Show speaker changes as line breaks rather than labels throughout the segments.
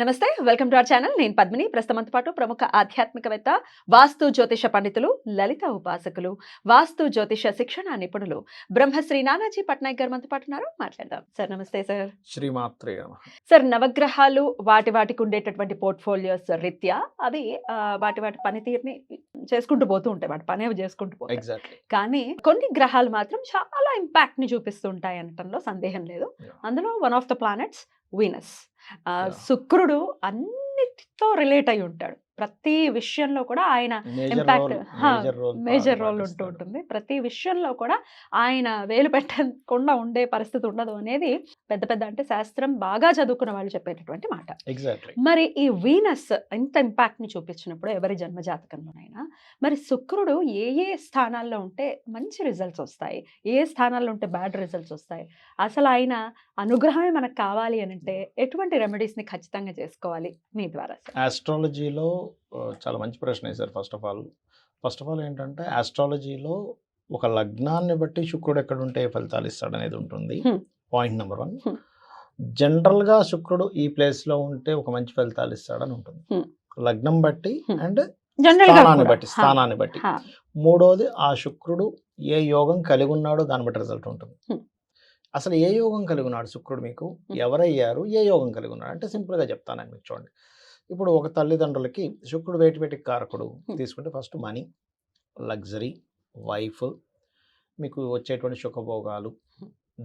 నమస్తే welcome to our channel. నేను పద్మిని. ప్రస్తుతంతో పాటు ప్రముఖ ఆధ్యాత్మికవేత్త వాస్తు జ్యోతిష పండితులు లలిత ఉపాసకులు వాస్తు జ్యోతిష శిక్షణ నిపుణులు బ్రహ్మశ్రీ నానాజీ పట్నాయక్ గారు మనతో పాటు ఉన్నారు. మాట్లాడదాం. సార్ నమస్తే సార్.
శ్రీమాత్రే.
సార్ నవగ్రహాలు వాటి వాటికి ఉండేటటువంటి పోర్ట్ఫోలియోస్ రీత్యా అవి వాటి వాటి పనితీరుని చేసుకుంటూ పోతూ ఉంటాయి వాటి పని అవి చేసుకుంటూ పోతాయి. కానీ కొన్ని గ్రహాలు మాత్రం చాలా ఇంపాక్ట్ని చూపిస్తుంటాయి అనటంలో సందేహం లేదు. అందులో one of the planets Venus. శుక్రుడు అన్నిటితో రిలేట్ అయి ఉంటాడు ప్రతి విషయంలో కూడా ఆయన హా,
మేజర్ రోల్
ఉంటూ ఉంటుంది. ప్రతి విషయంలో కూడా ఆయన వేలు పెట్టకుండా ఉండే పరిస్థితి ఉండదు అనేది పెద్ద పెద్ద అంటే శాస్త్రం బాగా చదువుకున్న వాళ్ళు చెప్పేటటువంటి మాట. మరి ఈ వీనస్ ఇంత ఇంపాక్ట్ని చూపించినప్పుడు ఎవరి జన్మ జాతకంలోనైనా మరి శుక్రుడు ఏ ఏ స్థానాల్లో ఉంటే మంచి రిజల్ట్స్ వస్తాయి? ఏ స్థానాల్లో ఉంటే బ్యాడ్ రిజల్ట్స్ వస్తాయి? అసలు ఆయన అనుగ్రహమే మనకు కావాలి అని అంటే ఎటువంటి రెమెడీస్ని ఖచ్చితంగా చేసుకోవాలి? మీ ద్వారా
ఆస్ట్రాలజీలో చాలా మంచి ప్రశ్న వేశారు first of all first of all ఏంటంటే ఆస్ట్రాలజీలో ఒక లగ్నాన్ని బట్టి శుక్రుడు ఎక్కడ ఉంటే ఏ ఫలితాలు ఇస్తాడు అనేది ఉంటుంది. Point number one. జనరల్గా శుక్రుడు ఈ ప్లేస్లో ఉంటే ఒక మంచి ఫలితాలు ఇస్తాడని ఉంటుంది. లగ్నం బట్టి. అండ్ స్థానాన్ని. బట్టి స్థానాన్ని బట్టి. మూడోది ఆ శుక్రుడు ఏ యోగం కలిగి ఉన్నాడో దాన్ని బట్టి రిజల్ట్ ఉంటుంది. అసలు ఏ యోగం కలిగి ఉన్నాడు శుక్రుడు మీకు. ఎవరయ్యారు ఏ యోగం కలిగి ఉన్నాడు అంటే సింపుల్గా చెప్తాను మీకు చూడండి ఇప్పుడు ఒక తల్లిదండ్రులకి శుక్రుడు వేటి వేటికి కారకుడు. తీసుకుంటే ఫస్ట్ మనీ లగ్జరీ వైఫ్ మీకు వచ్చేటువంటి సుఖభోగాలు.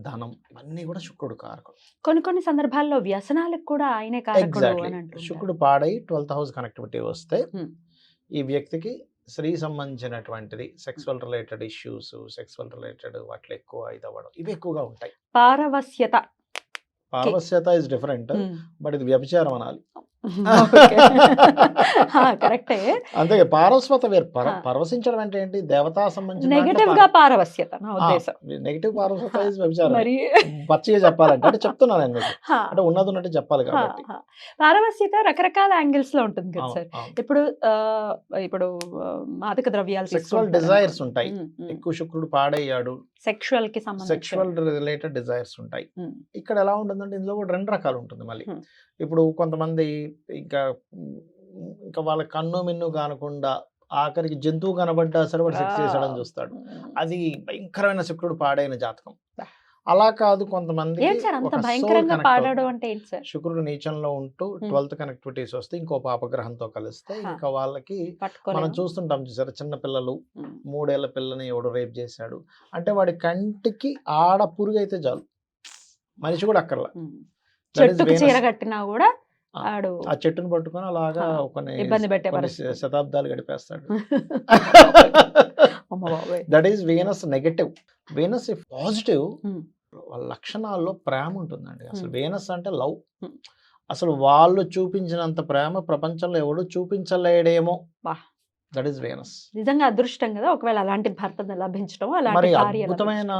ధనం ఇవన్నీ కూడా శుక్రుడు కారకుడు
కొన్ని కొన్ని సందర్భాల్లో వ్యసనాలకు కూడా ఆయనే
ఎగ్జాక్ట్లీ. శుక్రుడు పాడై ట్వెల్త్ హౌస్ కనెక్టివిటీ వస్తే. ఈ వ్యక్తికి స్త్రీ సంబంధించినటువంటిది sexual related issues sexual related వాటిలో ఎక్కువ ఇదవ్వడం ఇవి ఎక్కువగా ఉంటాయి
పారవస్యత
పారవస్యత ఇస్ డిఫరెంట్. బట్ ఇది వ్యభిచారం అనాలి
కరెక్టే.
అంతే పారవస్వత వేరు. పరవశించడం అంటే ఏంటి? దేవతా సంబంధించిన
నెగటివ్గా పారవస్యత నా ఉద్దేశం.
నెగిటివ్ పారవస్వత ఇస్ వ్యభిచారం.
మరి
పచ్చిగా చెప్పాలంటే అంటే చెప్తున్నాను నేను అంటే ఉన్నది ఉన్నట్టు చెప్పాలి కాబట్టి.
పారవస్యత రకరకాల యాంగిల్స్లో ఉంటుంది కదా సార్. ఇప్పుడు ఇప్పుడు మాదక ద్రవ్యాలు
సెక్సువల్ డిజైర్స్ ఉంటాయి. ఎక్కువ శుక్రుడు పాడయ్యాడు.
సెక్షువల్కి
సెక్షువల్ రిలేటెడ్ డిజైర్స్ ఉంటాయి. ఇక్కడ ఎలా ఉంటుందంటే ఇందులో కూడా రెండు రకాలు ఉంటుంది మళ్ళీ. ఇప్పుడు కొంతమంది ఇంకా ఇంకా వాళ్ళ కన్ను మిన్ను కానకుండా ఆఖరికి జంతువు కనబడ్డా సరే వాడు సెక్స్ చేసాడని చూస్తాడు అది భయంకరమైన శుక్రుడు పాడైన జాతకం. అలా కాదు కొంతమంది శుక్రుడు నీచంలో ఉంటూ. ట్వెల్త్ కనెక్టివిటీస్ వస్తే ఇంకో పాపగ్రహంతో కలిస్తే. ఇంకా వాళ్ళకి మనం చూస్తుంటాం చూసారా చిన్న పిల్లలు. మూడేళ్ళ పిల్లని ఎవడు రేప్ చేశాడు అంటే వాడి కంటికి ఆడ పురుగు అయితే చాలు మనిషి కూడా అక్కర్లా
కూడా
ఆ,
ఆడు
ఆ చెట్టును పట్టుకొని అలాగా. కొన్ని. శతాబ్దాలు గడిపేస్తాడు that is Venus negative Venus positive. వాళ్ళ లక్షణాల్లో ప్రేమ ఉంటుందండి అసలు. వీనస్ అంటే లవ్. అసలు వాళ్ళు చూపించినంత ప్రేమ ప్రపంచంలో ఎవడు చూపించలేడేమో. దట్ ఈస్ వీనస్
నిజంగా అదృష్టం కదా ఒకవేళ అలాంటి భర్త లభించడం అలాంటి
మరి అద్భుతమైన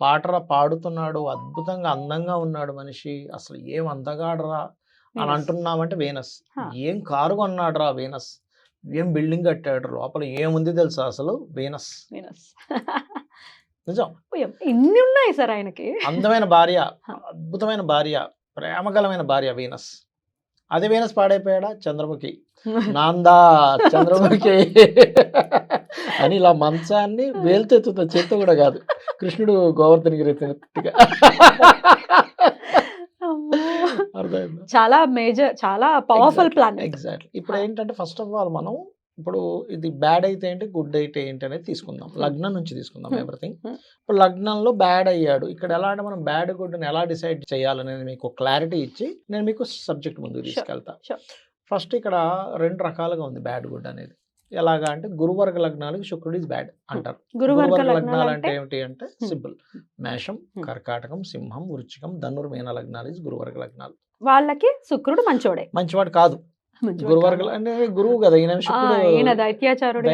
పాటర పాడుతున్నాడు అద్భుతంగా అందంగా ఉన్నాడు మనిషి అసలు ఏం అందగాడరా అని. అంటున్నామంటే వీనస్. ఏం కారు కొన్నాడురా వీనస్ ఏం బిల్డింగ్ కట్టాడు లోపల ఏముంది తెలుసా అసలు వీనస్
Venus.
నిజం.
ఇన్ని ఉన్నాయి సార్ ఆయనకి.
అందమైన భార్య. అద్భుతమైన భార్య ప్రేమగలమైన భార్య వీనస్. అదే వీనస్ పాడైపోయాడా? చంద్రముఖి. నాందా చంద్రముఖి. అని ఇలా మంచాన్ని వేలుతో ఎత్తుతా చేత్తో కూడా కాదు. కృష్ణుడు గోవర్ధన్ గిరి. అర్థమైందా?
చాలా మేజర్ చాలా పవర్ఫుల్ ప్లాన్
ఎగ్జాక్ట్లీ ఇప్పుడు. ఏంటంటే ఫస్ట్ ఆఫ్ ఆల్ మనం ఇప్పుడు ఇది బ్యాడ్ అయితే ఏంటి గుడ్ అయితే ఏంటి అనేది తీసుకుందాం
Hmm.
లగ్నం నుంచి తీసుకుందాం
Hmm.
Everything
Hmm.
ఇప్పుడు లగ్నంలో బ్యాడ్ అయ్యాడు ఇక్కడ ఎలా అంటే మనం బ్యాడ్ గుడ్ని ఎలా డిసైడ్ చేయాలనేది మీకు క్లారిటీ ఇచ్చి నేను మీకు సబ్జెక్ట్ ముందుకు. తీసుకెళ్తా. ఫస్ట్ ఇక్కడ రెండు రకాలుగా ఉంది బ్యాడ్ గుడ్ అనేది ఎలాగా అంటే గురువర్గ లగ్నాలకు శుక్రుడు ఇస్ బ్యాడ్ అంటారు
గురువర్గ
గురువర్గ
లగ్నాలు అంటే
ఏమిటి అంటే
Hmm.
సింపుల్ మేషం
Hmm.
కర్కాటకం సింహం వృచ్చికం ధనుర్మీన లగ్నాలు ఇస్ గురువర్గ లగ్నాలు
వాళ్ళకి శుక్రుడు మంచోడే
మంచివాడు కాదు
మంచి
గురువర్గ
వర్గాలు.
అంటే గురువు కదా ఈయన
ఈయన దైత్యాచారుడు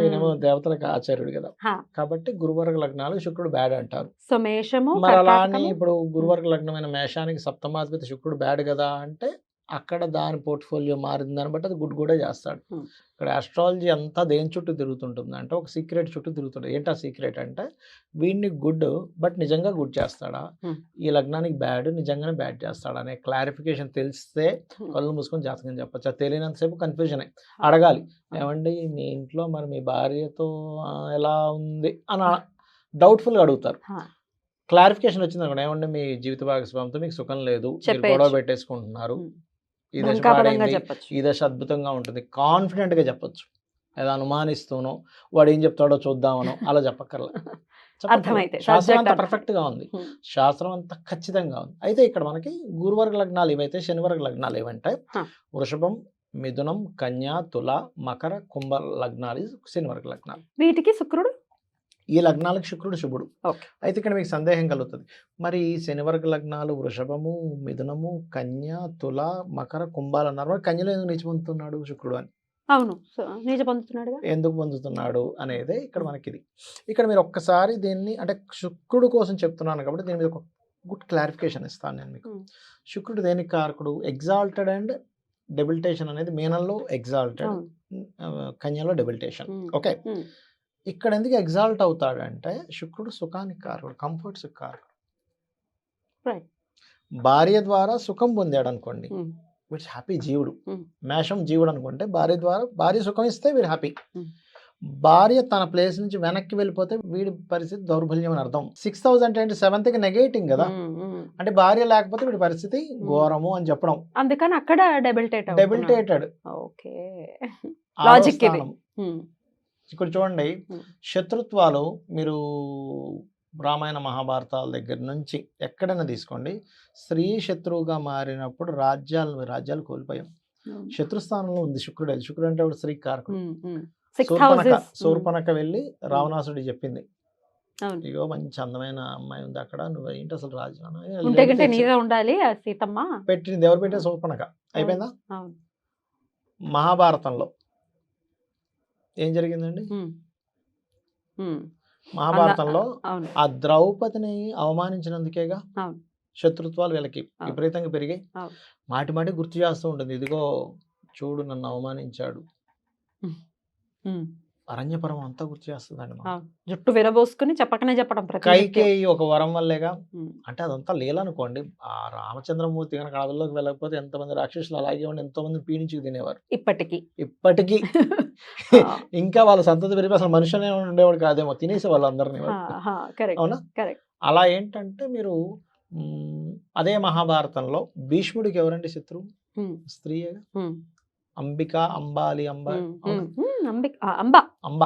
ఈయనేమో. దేవతలకు ఆచార్యుడు కదా. కాబట్టి గురువర్గ లగ్నాలు శుక్రుడు బ్యాడ్ అంటారు
సో మేషము
మరి అలా అని
కర్కాటకము
ఇప్పుడు గురువర్గ లగ్నమైన మేషానికి సప్తమాధిపతి శుక్రుడు బ్యాడ్ కదా అంటే అక్కడ దాని పోర్ట్ఫోలియో మారింది దాన్ని బట్టి అది గుడ్ కూడా చేస్తాడు. ఇక్కడ ఆస్ట్రాలజీ అంతా దేని చుట్టూ తిరుగుతుంటుంది అంటే ఒక సీక్రెట్ చుట్టూ తిరుగుతుంది ఏంటా సీక్రెట్ అంటే వీడిని గుడ్ బట్ నిజంగా గుడ్ చేస్తాడా. ఈ లగ్నానికి బ్యాడ్ నిజంగానే బ్యాడ్ చేస్తాడా? అనే క్లారిఫికేషన్ తెలిస్తే. కళ్ళు మూసుకొని జాతకం చెప్పచ్చు. తెలియనంతసేపు కన్ఫ్యూజనే అడగాలి. ఏమండి మీ ఇంట్లో మరి మీ భార్యతో ఎలా ఉంది అని డౌట్ఫుల్గా అడుగుతారు. క్లారిఫికేషన్ వచ్చింది అనుకోండి. ఏమంటే మీ జీవిత భాగస్వామితో మీకు సుఖం లేదు. గొడవ పెట్టేసుకుంటున్నారు. ఈ దశ పాడైంది ఈ దశ అద్భుతంగా ఉంటుంది కాన్ఫిడెంట్గా చెప్పొచ్చు ఏదో అనుమానిస్తూనో వాడు ఏం చెప్తాడో చూద్దామనో అలా చెప్పక్కర్లా.
అర్థమైతే,
శాస్త్రం అంతా
అర్థం.
perfect గా ఉంది. శాస్త్రం అంతా ఖచ్చితంగా ఉంది అయితే ఇక్కడ మనకి గురువర్గ లగ్నాలు ఏవైతే శనివర్గ లగ్నాలు ఏవంటే. వృషభం మిథునం కన్యా తుల మకర కుంభ లగ్నాలు శనివర్గ లగ్నాలు
వీటికి శుక్రుడు
ఈ లగ్నాలకు శుక్రుడు శుభుడు. అయితే ఇక్కడ మీకు సందేహం కలుగుతుంది. మరి శనివర్గ లగ్నాలు వృషభము మిథునము కన్య తుల మకర కుంభాలు అన్నారు. మరి కన్యలో ఎందుకు నీచి పొందుతున్నాడు శుక్రుడు అని?
అవును. సో నీచ పొందుతున్నాడుగా?
ఎందుకు పొందుతున్నాడు అనేది ఇక్కడ మనకి ఇది ఇక్కడ మీరు ఒక్కసారి దీన్ని అంటే శుక్రుడు కోసం చెప్తున్నాను కాబట్టి దీని మీద ఒక గుడ్ క్లారిఫికేషన్ ఇస్తాను నేను మీకు. శుక్రుడు దేనికి కారకుడు? ఎగ్జాల్టెడ్ అండ్ డెబిలిటేషన్ అనేది మీనంలో ఎగ్జాల్టెడ్. కన్యలో డెబిలిటేషన్. ఓకే. ఇక్కడ ఎందుకు ఎగ్జాల్ట్ అవుతాడంటే శుక్రుడు సుఖానికి కారకుడు కంఫర్ట్స్ కారకుడు. భార్య ద్వారా సుఖం పొందాడు అనుకోండి
ఉమ్.
వీడు హ్యాపీ జీవుడు
Hmm.
మేషం జీవుడు అనుకుంటే భార్య ద్వారా భార్య సుఖం ఇస్తే వీడు హ్యాపీ
Hmm.
భార్య తన ప్లేస్ నుంచి వెనక్కి వెళ్ళిపోతే వీడి పరిస్థితి దౌర్బల్యం అని అర్థం సిక్స్ థౌసండ్ అంటే సెవెంత్కి నెగేటింగ్ కదా. అంటే భార్య లేకపోతే వీడి పరిస్థితి ఘోరము అని చెప్పడం
అందుకని అక్కడ డెబిలిటేట్
డెబిలిటేటెడ్
ఓకే. ఉమ్.
ఇక్కడ చూడండి. శత్రుత్వాలు మీరు రామాయణ మహాభారతాల దగ్గర నుంచి ఎక్కడైనా తీసుకోండి. స్త్రీ శత్రువుగా మారినప్పుడు రాజ్యాలు రాజ్యాలు కోల్పోయాం. శత్రుస్థానంలో ఉంది శుక్రుడు. శుక్రుడు అంటే వాడు స్త్రీ కారకుడు. శూర్పణక శూర్పణక వెళ్ళి రావణాసుడి చెప్పింది. ఇగో మంచి అందమైన అమ్మాయి ఉంది అక్కడ. నువ్వు ఏంటి అసలు
నీదే ఉండాలి సీతమ్మ.
పెట్టింది. ఎవరు పెట్టే శూర్పణక అయిపోయిందా? మహాభారతంలో ఏం జరిగిందండి. మహాభారతంలో ఆ ద్రౌపదిని అవమానించినందుకేగా. శత్రుత్వాలు వీళ్ళకి. విపరీతంగా పెరిగాయి. మాటి మాటి గుర్తు చేస్తూ ఉంటుంది ఇదిగో చూడు నన్ను అవమానించాడు. అరణ్యపరం అంతా గుర్తు చేస్తుందండి.
జుట్టు విరబోసుకుని చెప్పకనే చెప్పడం.
కైకేయి ఒక వరం వల్లేగా. అంటే అదంతా లేలనుకోండి ఆ రామచంద్రమూర్తి కనుక అడవుల్లోకి వెళ్ళకపోతే ఎంతమంది రాక్షసులు అలాగే ఉండి ఎంతో మంది పీడించి తినేవారు.
ఇప్పటికి.
ఇప్పటికీ. ఇంకా వాళ్ళ సంతతి పెరిగి అసలు మనుషులే ఉండేవాడు కాదేమో తినేసే వాళ్ళు అందరినీ అవునా? అలా ఏంటంటే మీరు అదే మహాభారతంలో భీష్ముడికి ఎవరండి శత్రువు? స్త్రీయేగా? అంబిక అంబాలి అంబ
అంబ
అంబ.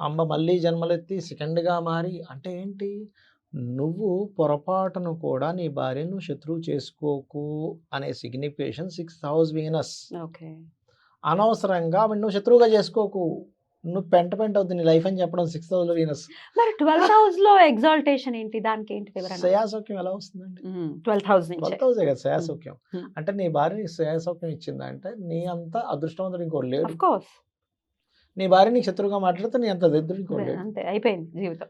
అంబ. మళ్ళీ జన్మలెత్తి సెకండ్గా మారి అంటే ఏంటి? నువ్వు పొరపాటును కూడా నీ భార్యను శత్రువు చేసుకోకు అనే signification six house Venus
okay.
అనవసరంగా నువ్వు శత్రువుగా చేసుకోకు. నువ్వు పెంట పెంట అవుతుంది నీ లైఫ్ అని చెప్పడం సిక్స్ హౌస్ వీనస్
మరి ట్వెల్త్ హౌస్లో ఎగ్జాల్టేషన్ ఏంటి? దానికి ఏంటి వివరణ?
శ్రేయాసౌక్యం ఎలా వస్తుందండి?
ట్వెల్త్ హౌస్
ట్వెల్త్ హౌసే కదా శ్రేయాసౌక్యం. అంటే నీ భార్య నీకు శ్రేయాసౌక్యం ఇచ్చిందంటే నీ అంత అదృష్టవంతుడు ఇంకోటి లేడు.
అఫ్ కోర్స్
నీ భార్య నీకు శత్రువుగా మాట్లాడితే నీ అంత దరిద్రుడు ఇంకోటి లేడు.
అంతే అయిపోయింది జీవితం.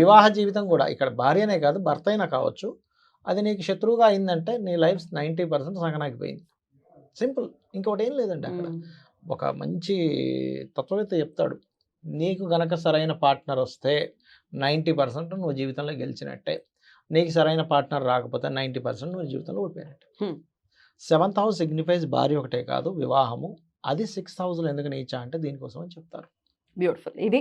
వివాహ జీవితం కూడా ఇక్కడ భార్యనే కాదు భర్త అయినా కావచ్చు. అది నీకు శత్రువుగా అయిందంటే నీ లైఫ్ నైంటీ పర్సెంట్ సగనాగిపోయింది సింపుల్. ఇంకోటి ఏం లేదండి అక్కడ. ఒక మంచి తత్వవేత్త చెప్తాడు. నీకు గనక సరైన పార్ట్నర్ వస్తే నైంటీ పర్సెంట్ నువ్వు జీవితంలో గెలిచినట్టే. నీకు సరైన పార్ట్నర్ రాకపోతే నైంటీ పర్సెంట్ నువ్వు జీవితంలో ఓడిపోయినట్టే. సెవెంత్ హౌస్ సిగ్నిఫైస్ భార్య ఒకటే కాదు వివాహము. అది సిక్స్త్ హౌస్లో ఎందుకు నీచా అంటే దీనికోసం అని చెప్తారు.
బ్యూటిఫుల్ ఇది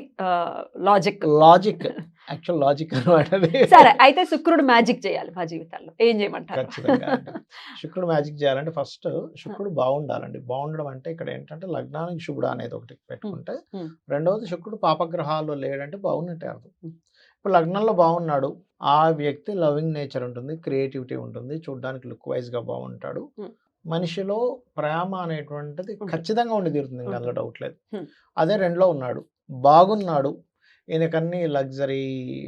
లాజిక్
లాజిక్ యాక్చువల్ లాజిక్ అనమాట
సరే అయితే శుక్రుడు మ్యాజిక్ చేయాలి మా జీవితాల్లో. ఏం చేయమంటారు.
శుక్రుడు మ్యాజిక్ చేయాలంటే ఫస్ట్ శుక్రుడు బాగుండాలండి. బాగుండడం అంటే ఇక్కడ ఏంటంటే లగ్నానికి శుభుడు అనేది ఒకటి పెట్టుకుంటే. రెండవది శుక్రుడు పాపగ్రహాల్లో లేడంటే బాగున్నట్టే అర్థం. ఇప్పుడు లగ్నంలో బాగున్నాడు. ఆ వ్యక్తి లవింగ్ నేచర్ ఉంటుంది క్రియేటివిటీ ఉంటుంది చూడడానికి లుక్ వైజ్గా బాగుంటాడు. మనిషిలో ప్రేమ అనేటువంటిది. ఖచ్చితంగా ఉండి తీరుతుంది ఇంకా అందులో. డౌట్ లేదు. అదే రెండులో ఉన్నాడు బాగున్నాడు ఈయనకన్నీ లగ్జరీ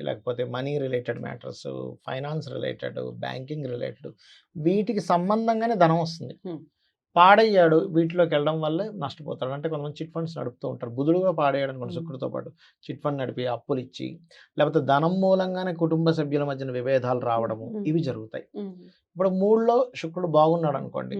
లేకపోతే money related matters finance related banking related వీటికి సంబంధంగానే ధనం వస్తుంది. పాడయ్యాడు వీటిలోకి వెళ్ళడం వల్లే నష్టపోతాడు. అంటే కొంతమంది చిట్ ఫండ్స్ నడుపుతూ ఉంటారు. బుధుడుగా అనుకోండి
Hmm.
శుక్రుడితో పాటు చిట్ ఫండ్ నడిపి అప్పులు ఇచ్చి లేకపోతే ధనం మూలంగానే కుటుంబ సభ్యుల మధ్యన విభేదాలు రావడము. ఇవి జరుగుతాయి. ఇప్పుడు మూడులో శుక్రుడు బాగున్నాడు అనుకోండి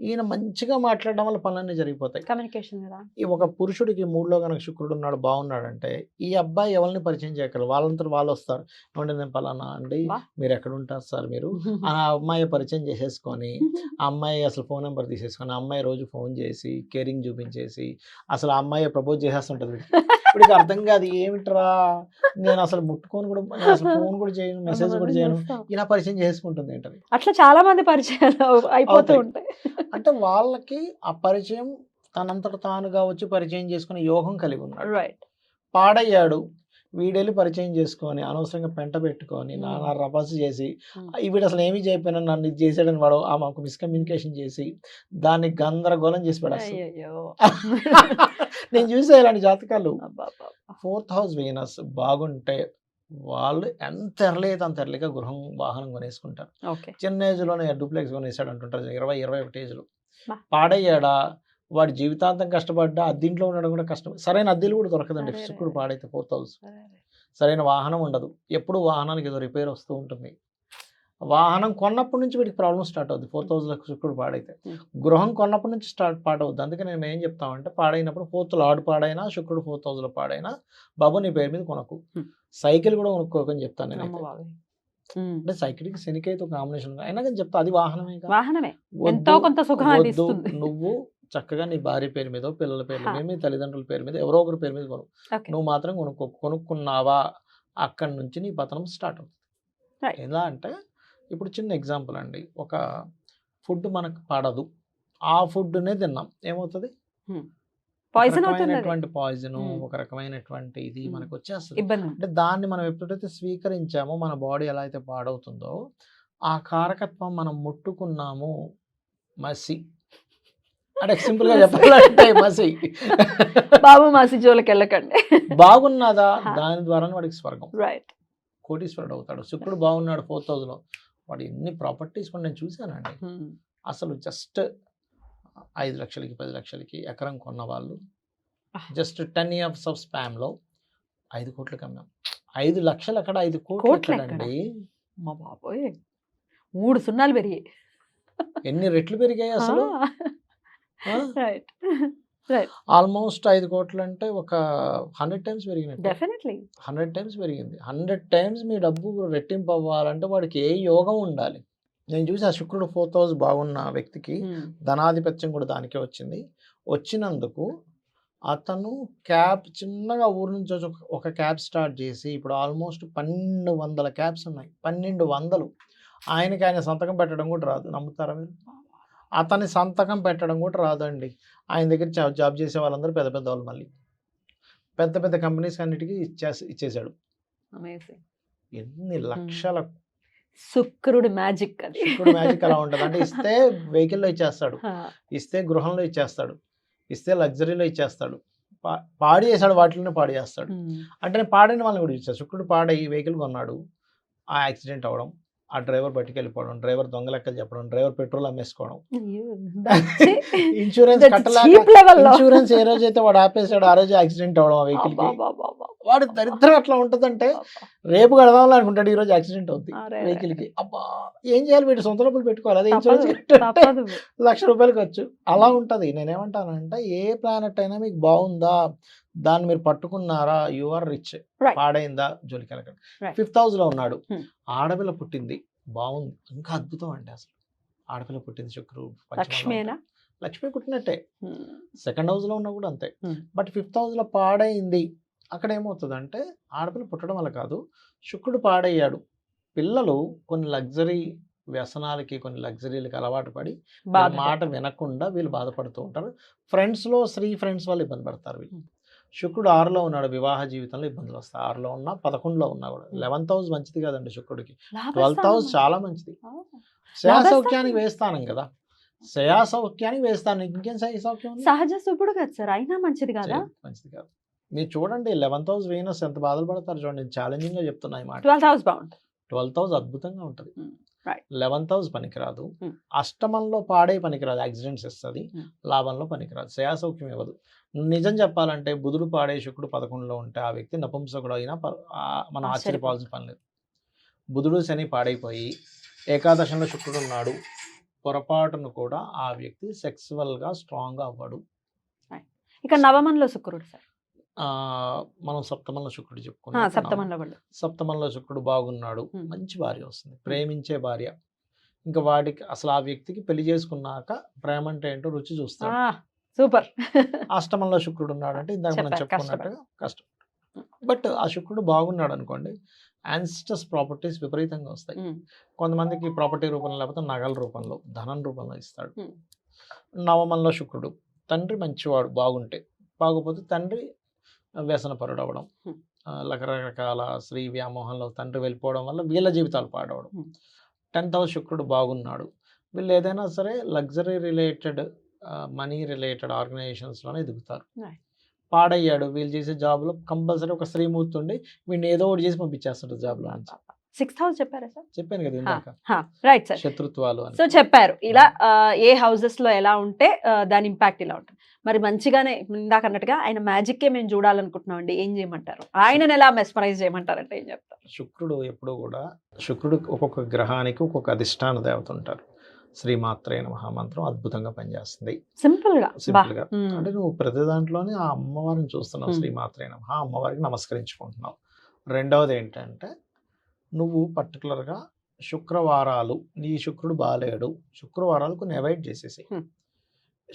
ఈయన మంచిగా మాట్లాడడం వల్ల పనులన్నీ జరిగిపోతాయి.
కమ్యూనికేషన్ కదా?
ఈ ఒక పురుషుడికి మూడులో కనుక శుక్రుడు ఉన్నాడు బాగున్నాడంటే ఈ అబ్బాయి ఎవరిని పరిచయం చేయగలరు? వాళ్ళంతా వాళ్ళు వస్తారు. ఏమంటే నేను పలానా అండి. మీరు ఎక్కడ ఉంటారు సార్ మీరు? ఆ అమ్మాయి పరిచయం చేసేసుకొని ఆ అమ్మాయి అసలు ఫోన్ నెంబర్ తీసేసుకొని ఆ అమ్మాయి రోజు ఫోన్ చేసి కేరింగ్ చూపించేసి అసలు ఆ అమ్మాయి ప్రపోజ్ చేసేస్తుంటది వీడికి. వీడికి అర్థం కాదు ఏమిట్రా? నేను అసలు ముట్టుకొని కూడా నేను అసలు ఫోన్ కూడా చేయను మెసేజ్ కూడా చేయను. ఇలా పరిచయం చేసుకుంటుంది ఏంటది?
అట్లా చాలా మంది పరిచయాలు అయిపోతూ. ఉంటాయి.
అంటే వాళ్ళకి ఆ పరిచయం తనంతట తానుగా వచ్చి పరిచయం చేసుకునే యోగం కలిగి ఉన్నాడు.
రైట్
పాడయ్యాడు. వీడెళ్ళి పరిచయం చేసుకొని అనవసరంగా పెంట పెట్టుకొని
Hmm.
నానా రభస చేసి
Hmm.
"ఆ, వీడు అసలు ఏమీ చేయకపోయినా నన్ను ఇది చేసాడని వాడు ఆ మాకు మిస్కమ్యూనికేషన్ చేసి దాన్ని గందరగోళం చేసి
అయ్యో
నేను చూసే ఇలాంటి జాతకాలు. ఫోర్త్ హౌస్ వీనస్ బాగుంటే వాళ్ళు ఎంత ఎర్లేదు అంత ఎర్లీగా గృహం వాహనం కొనేసుకుంటారు చిన్న ఏజ్లోనే డూప్లెక్స్ కొనేసాడు అంటుంటారు ఇరవై ఇరవై ఒకటి ఏజ్లో. పాడయ్యాడా వాడు జీవితాంతం కష్టపడ్డా అద్దీంట్లో ఉండడం కూడా కష్టం. సరైన అద్దెలు కూడా దొరకదండి. శుక్రుడు. పాడైతే ఫోర్త్ హౌస్. సరైన వాహనం ఉండదు. ఎప్పుడు వాహనానికి ఏదో రిపేర్ వస్తూ ఉంటుంది. వాహనం కొన్నప్పటి నుంచి వీడికి ప్రాబ్లం స్టార్ట్ అవుద్ది. ఫోర్త్ హౌస్లో శుక్రుడు పాడైతే. గృహం కొన్నప్పటి నుంచి స్టార్ట్ పాడవుద్ది. అందుకే నేను ఏం చెప్తామంటే పాడైనప్పుడు ఫోర్త్ లార్డ్ పాడైనా శుక్రుడు ఫోర్త్ హౌస్లో పాడైనా బాబు నీ పేరు మీద కొనకు. సైకిల్ కూడా కొనుక్కోకని చెప్తాను నేను. అంటే సైకిల్కి శనికైతే కాంబినేషన్ అయినా కానీ చెప్తా అది వాహనమే.
వాహనమే. ఎంతో కొంత సుఖం
నువ్వు చక్కగా నీ భార్య పేరు మీద పిల్లల పేరు. మీద మీ తల్లిదండ్రుల పేరు మీద ఎవరో ఒకరి పేరు మీద కొను. నువ్వు మాత్రం కొనుక్కో కొనుక్కున్నావా? అక్కడి నుంచి నీ పతనం స్టార్ట్ అవుతుంది. ఎలా అంటే ఇప్పుడు చిన్న ఎగ్జాంపుల్ అండి. ఒక ఫుడ్ మనకు పడదు. ఆ ఫుడ్నే తిన్నాం. ఏమవుతుంది. రకమైనటువంటి పాయిజన్. ఒక రకమైనటువంటి ఇది. మనకు వచ్చేస్తుంది అంటే దాన్ని మనం ఎప్పుడైతే స్వీకరించామో మన బాడీ ఎలా అయితే పాడవుతుందో ఆ కారకత్వం మనం ముట్టుకున్నాము మసి అంటే సింపుల్గా చెప్పాలంటే మసి.
బాబు మాసి జోలికి వెళ్ళకండి
బాగున్నదా. దాని ద్వారా వాడికి స్వర్గం.
రైట్
కోటీశ్వరుడు అవుతాడు శుక్రుడు బాగున్నాడు ఫోర్ థౌజండ్లో వాడు ఎన్ని ప్రాపర్టీస్ కూడా నేను చూశానండి. అసలు జస్ట్ ఐదు లక్షలకి పది లక్షలకి ఎకరం కొన్న వాళ్ళు
Ah.
Just ten years of స్పామ్లో ఐదు కోట్లకి అమ్మాం ఐదు లక్షలు అక్కడ ఐదు కోట్లు ఎక్కడండి
మా బాబోయ్! మూడు సున్నాలు పెరిగాయి.
ఎన్ని రెట్లు పెరిగాయి అసలు?
రైట్
ఆల్మోస్ట్ ఐదు కోట్లు అంటే ఒక హండ్రెడ్ టైమ్స్ పెరిగినట్టు.
డెఫినెట్లీ
హండ్రెడ్ టైమ్స్ పెరిగింది. హండ్రెడ్ టైమ్స్ మీ డబ్బు రెట్టింపు అవ్వాలంటే వాడికి ఏ యోగం ఉండాలి? నేను చూసి ఆ శుక్రుడు ఫోర్ థౌజండ్ బాగున్న వ్యక్తికి ధనాధిపత్యం కూడా దానికే వచ్చింది. వచ్చినందుకు అతను క్యాబ్ చిన్నగా ఊరు నుంచి వచ్చి ఒక- ఒక క్యాబ్ స్టార్ట్ చేసి ఇప్పుడు ఆల్మోస్ట్ పన్నెండు వందల క్యాబ్స్ ఉన్నాయి. పన్నెండు వందలు. ఆయనకి ఆయన సంతకం పెట్టడం కూడా రాదు. నమ్ముతారా మీరు? అతని సంతకం పెట్టడం కూడా రాదండి. ఆయన దగ్గర జాబ్ చేసే వాళ్ళందరూ పెద్ద పెద్ద వాళ్ళు మళ్ళీ. పెద్ద పెద్ద కంపెనీస్ అన్నిటికీ ఇచ్చేసి ఇచ్చేసాడు ఎన్ని లక్షల
శుక్రుడి మ్యాజిక్ అది.
శుక్రుడు మ్యాజిక్ అలా ఉంటుంది. అంటే ఇస్తే వెహికల్లో ఇచ్చేస్తాడు. ఇస్తే గృహంలో ఇచ్చేస్తాడు. ఇస్తే లగ్జరీలో ఇచ్చేస్తాడు. పా- పాడి చేశాడు వాటిలోనే పాడి చేస్తాడు అంటే నేను పాడిన వాళ్ళని కూడా ఇచ్చాను శుక్రుడు పాడి వెహికల్ కొన్నాడు. ఆ యాక్సిడెంట్ అవ్వడం ఆ డ్రైవర్ బయటికి వెళ్ళిపోవడం డ్రైవర్ దొంగ లెక్కలు చెప్పడం డ్రైవర్ పెట్రోల్ అమ్మేసుకోవడం. ఇన్సూరెన్స్ కట్టలేక ఇన్సూరెన్స్ ఏ రోజు అయితే వాడు ఆపేసాడు ఆ రోజు యాక్సిడెంట్ అవ్వడం ఆ వెహికల్ వాడు దరిద్రం ఎట్లా ఉంటుందంటే రేపు కడదాం అనుకుంటాడు ఈ రోజు యాక్సిడెంట్ అవుద్ది
అరే.
వెహికల్కి అబ్బా ఏం చేయాలి వీడు? సొంత డబ్బులు పెట్టుకోవాలి. అదే ఇన్సూరెన్స్ లక్ష రూపాయలు ఖర్చు. అలా ఉంటది. నేనేమంటానంటే ఏ ప్లానెట్ అయినా మీకు బాగుందా? దాన్ని మీరు పట్టుకున్నారా? You are rich. పాడైందా? జోలికి వెళ్ళకండి. ఫిఫ్త్ హౌస్లో ఉన్నాడు.
Hmm.
ఆడపిల్ల పుట్టింది. బాగుంది. ఇంకా అద్భుతం అండి అసలు. ఆడపిల్ల పుట్టింది శుక్రు
లక్ష్మేనా.
లక్ష్మి పుట్టినట్టే. సెకండ్ హౌస్లో ఉన్నా కూడా అంతే.
Hmm.
బట్ ఫిఫ్త్ హౌస్లో పాడైంది. అక్కడ ఏమవుతుంది అంటే ఆడపిల్ల పుట్టడం వల్ల కాదు శుక్రుడు పాడయ్యాడు. పిల్లలు కొన్ని లగ్జరీ వ్యసనాలకి కొన్ని లగ్జరీలకి అలవాటు పడి మాట వినకుండా వీళ్ళు బాధపడుతూ ఉంటారు. ఫ్రెండ్స్లో స్త్రీ ఫ్రెండ్స్ వాళ్ళు ఇబ్బంది పడతారు వీళ్ళు. శుక్రుడు ఆరులో ఉన్నాడు వివాహ జీవితంలో ఇబ్బందులు వస్తాయి. ఆరులో ఉన్నా పదకొండులో ఉన్నా కూడా. లెవెన్త్ హౌస్ మంచిది కదండి శుక్రుడికి. ట్వెల్త్ హౌస్ చాలా మంచిది.
ఆ.
శయా
లాభస్థానం.
సౌఖ్యానికి వేస్తాను కదా. శయా సౌఖ్యానికి వేస్తాను. ఇంకేం సౌఖ్యం?
సహజ శుభుడు కదా సార్. అయినా మంచిది కదా?
మంచిది కాదు. మీరు చూడండి లెవెన్త్ హౌస్ వీనస్ ఎంత బాధలు పడతారు చూడండి. ఛాలెంజింగ్గా చెప్తున్నా ఈ మాట.
ట్వెల్త్ హౌస్ బాగుంటుంది.
ట్వెల్త్ హౌస్ అద్భుతంగా ఉంటుంది. లెవెన్త్ హౌస్ పనికిరాదు.
Hmm.
అష్టమంలో పాడే పనికిరాదు యాక్సిడెంట్స్ ఇస్తుంది
Hmm.
లాభంలో పనికిరాదు. శ్రేయాసౌఖ్యం ఇవ్వదు. నిజం చెప్పాలంటే బుధుడు పాడే శుక్రుడు పదకొండులో ఉంటే ఆ వ్యక్తి నపుంసకుడు అయినా మనం. ఆశ్చర్యపోవాల్సిన పని లేదు. బుధుడు శని పాడైపోయి ఏకాదశంలో శుక్రుడు ఉన్నాడు. పొరపాటును కూడా ఆ వ్యక్తి సెక్సువల్గా స్ట్రాంగ్ అవ్వడు.
ఇక నవమంలో శుక్రుడు సార్.
మనం సప్తమంలో శుక్రుడు చెప్పుకున్నాం
సప్తమంలో
సప్తమంలో శుక్రుడు బాగున్నాడు. మంచి భార్య వస్తుంది. ప్రేమించే భార్య. ఇంకా వాడికి అసలు ఆ వ్యక్తికి పెళ్ళి చేసుకున్నాక ప్రేమ అంటే ఏంటో రుచి చూస్తాడు.
సూపర్.
అష్టమంలో శుక్రుడు ఉన్నాడంటే ఇందాక మనం చెప్పుకున్నట్టుగా కష్టం. బట్ ఆ శుక్రుడు బాగున్నాడు అనుకోండి యాన్సిస్టర్స్ ప్రాపర్టీస్ విపరీతంగా వస్తాయి. కొంతమందికి ప్రాపర్టీ రూపంలో లేకపోతే నగల రూపంలో ధనం రూపంలో ఇస్తాడు. నవమంలో శుక్రుడు. తండ్రి మంచివాడు బాగుంటే. బాగోపోతే తండ్రి
Hmm.
ఆ, రకరకాల స్త్రీ వ్యామోహంలో తండ్రి వెళ్ళిపోవడం వల్ల వీళ్ళ జీవితాలు పాడవడం. టెన్త్ హౌస్ శుక్రుడు బాగున్నాడు వీళ్ళు ఏదైనా సరే లగ్జరీ రిలేటెడ్ మనీ రిలేటెడ్ ఆర్గనైజేషన్స్లోనే ఎదుగుతారు. పాడయ్యాడు వీళ్ళు చేసే జాబ్లో కంపల్సరీ ఒక స్త్రీమూర్తి ఉండి వీడిని ఏదో ఒకటి చేసి పంపించేస్తుంటారు జాబ్లో నుంచి
సిక్స్త్ హౌస్ చెప్పారా సార్?
చెప్పాను కదా
రైట్ సార్
శత్రుత్వాలు
సో చెప్పారు. ఇలా ఏ హౌసెస్లో ఎలా ఉంటే దాని ఇంపాక్ట్ ఇలా ఉంటుంది. మరి మంచిగానే ఇందాక అన్నట్టుగా ఆయన మ్యాజిక్కే మేము చూడాలనుకుంటున్నాం అండి ఏం చేయమంటారు? ఆయనను ఎలా మెస్మరైజ్ చేయమంటారంటే ఏం చెప్తారు?
శుక్రుడు ఎప్పుడు కూడా శుక్రుడు ఒక్కొక్క గ్రహానికి ఒక్కొక్క అధిష్టాన దేవత ఉంటారు. శ్రీమాత్రైన మహామంత్రం అద్భుతంగా పనిచేస్తుంది. సింపుల్గా. సింపుల్గా.
మ్మ్.
అంటే నువ్వు ప్రతి దాంట్లోనే ఆ అమ్మవారిని చూస్తున్నావు
Hmm.
శ్రీమాత్రైన మహా అమ్మవారికి నమస్కరించుకుంటున్నావు. రెండవది ఏంటంటే నువ్వు పర్టికులర్గా శుక్రవారాలు నీ శుక్రుడు బాలేడు. శుక్రవారాలు కొన్ని అవాయిడ్ చేసేసి.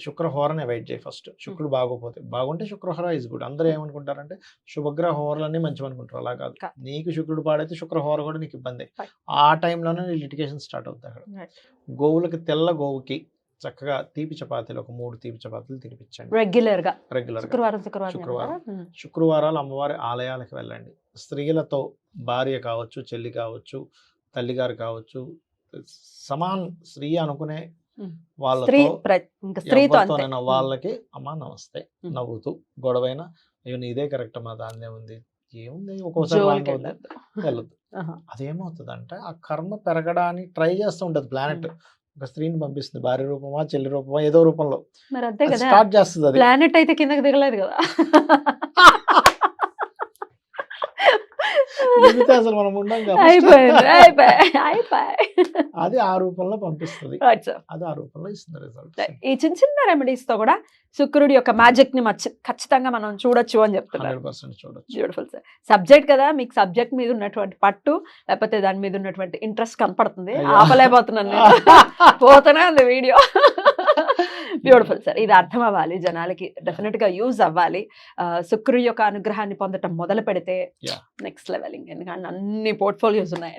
శుక్రహోరని అవాయిడ్ చేయి ఫస్ట్. శుక్రుడు బాగోపోతే బాగుంటే శుక్రహోర ఇస్ గుడ్ అందరూ ఏమనుకుంటారంటే శుభగ్రహ హోరలన్నీ మంచివి అనుకుంటారు. అలా కాదు. నీకు శుక్రుడు పాడైతే శుక్రహోర కూడా నీకు ఇబ్బంది. ఆ టైంలోనే నీ లిటిగేషన్ స్టార్ట్ అవుతుంది అక్కడ. గోవులకి తెల్ల గోవుకి చక్కగా తీపి చపాతీలు ఒక మూడు తీపి చపాతీలు తినిపించండి.
రెగ్యులర్గా.
రెగ్యులర్
శుక్రవారం శుక్రవారం.
శుక్రవారాలు అమ్మవారి ఆలయాలకు వెళ్ళండి. స్త్రీలతో భార్య కావచ్చు చెల్లి కావచ్చు తల్లిగారు కావచ్చు సమాన్ స్త్రీ అనుకునే వాళ్ళతో ఎవరితోనైనా వాళ్ళకి అమ్మా నమస్తే. నవ్వుతూ గొడవైన అయ్యో నీదే కరెక్ట్ అమ్మా దాన్నే ఉంది. ఏముంది? ఒక్కోసారి
ఆహా.
అదేమవుతుందంటే ఆ కర్మ పెరగడానికి ట్రై చేస్తూ ఉంటుంది ప్లానెట్. ఒక స్త్రీని పంపిస్తుంది భార్య రూపమా చెల్లి రూపమా ఏదో రూపంలో. స్టార్ట్ చేస్తుంది అది.
ప్లానెట్ అయితే కిందకి దిగలేదు కదా.
అసలు మనం ఉండం అది ఆ రూపంలో పంపిస్తుంది. అది ఆ రూపంలో ఇస్తుంది రిజల్ట్
ఈ చిన్న చిన్న రెమెడీస్తో కూడా శుక్రుడి యొక్క మ్యాజిక్ని ఖచ్చితంగా మనం చూడొచ్చు అని చెప్తున్నారు. బ్యూటిఫుల్ సార్ సబ్జెక్ట్ కదా మీకు సబ్జెక్ట్ మీద ఉన్నటువంటి పట్టు లేకపోతే దాని మీద ఉన్నటువంటి ఇంట్రెస్ట్ కనపడుతుంది. ఆపలేకపోతున్నాను నేను. పోతూనే ఉంది వీడియో. బ్యూటిఫుల్ సార్ ఇది అర్థం అవ్వాలి జనాలకి డెఫినెట్గా యూజ్ అవ్వాలి. ఆ, శుక్రుడి యొక్క అనుగ్రహాన్ని పొందటం మొదలు పెడితే. నెక్స్ట్ లెవెలింగ్ ఎందుకంటే అన్ని పోర్ట్ఫోలియోస్ ఉన్నాయి